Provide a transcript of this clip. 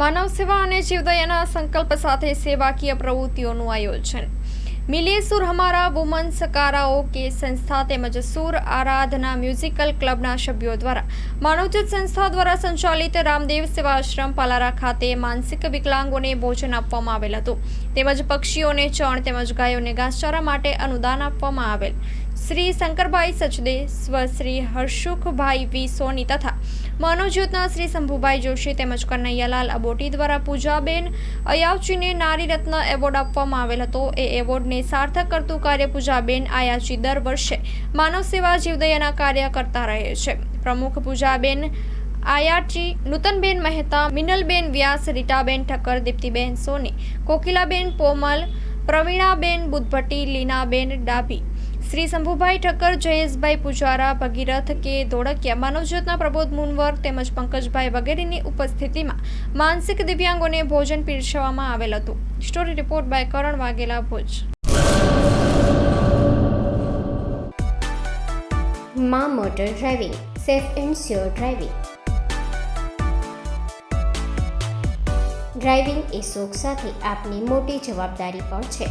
માનવ સેવા અને જીવદયાના સંકલ્પ સાથે સેવાકીય પ્રવૃત્તિઓનું આયોજન. મિલીએ સુર હમારા વુમન સકારાઓ કે સંસ્થા તેમજ સુર આરાધના મ્યુઝિકલ ક્લબના સભ્યો દ્વારા માનવજત સંસ્થા દ્વારા સંચાલિત રામદેવ સેવાશ્રમ પાલારા ખાતે માનસિક વિકલાંગોને ભોજન આપવામાં આવેલ હતું. તેમજ પક્ષીઓને ચણ તેમજ ગાયોને ઘાસચારા માટે અનુદાન આપવામાં આવેલ. શ્રી શંકરભાઈ સચદે, સ્વ શ્રી હર્ષુખભાઈ વી સોની તથા માનવજ્યોતના શ્રી શંભુભાઈ જોશી તેમજ કનૈયાલાલ અબોટી દ્વારા પૂજાબેન અયાવચીને નારી રત્ન એવોર્ડ આપવામાં આવેલ હતો. એ એવોર્ડને સાર્થક કરતું કાર્ય પૂજાબેન આયાચી દર વર્ષે માનવ સેવા જીવદયાના કાર્ય કરતા રહે છે. પ્રમુખ પૂજાબેન આયાચી, નૂતનબેન મહેતા, મિનલબેન વ્યાસ, રીટાબેન ઠક્કર, દીપ્તિબેન સોની, કોકિલાબેન પોમલ, પ્રવીણાબેન બુદ્ધભટ્ટી, લીનાબેન ડાભી શ્રી શંભુભાઈ ઠક્કર, જયેશભાઈ પુજારા, ભગીરથ કે ધોળકિયા, માનવજ્યોતના પ્રબોધ મુનવર તેમજ પંકજભાઈ વગેરેની ઉપસ્થિતિમાં માનસિક દિવ્યાંગોને ભોજન પીરસવામાં આવેલ હતું. Story report by Karan Vaghela Bhuj. મા motor driving, safe and sure driving. Driving એ શોખ સાથે આપની મોટી જવાબદારી પણ છે.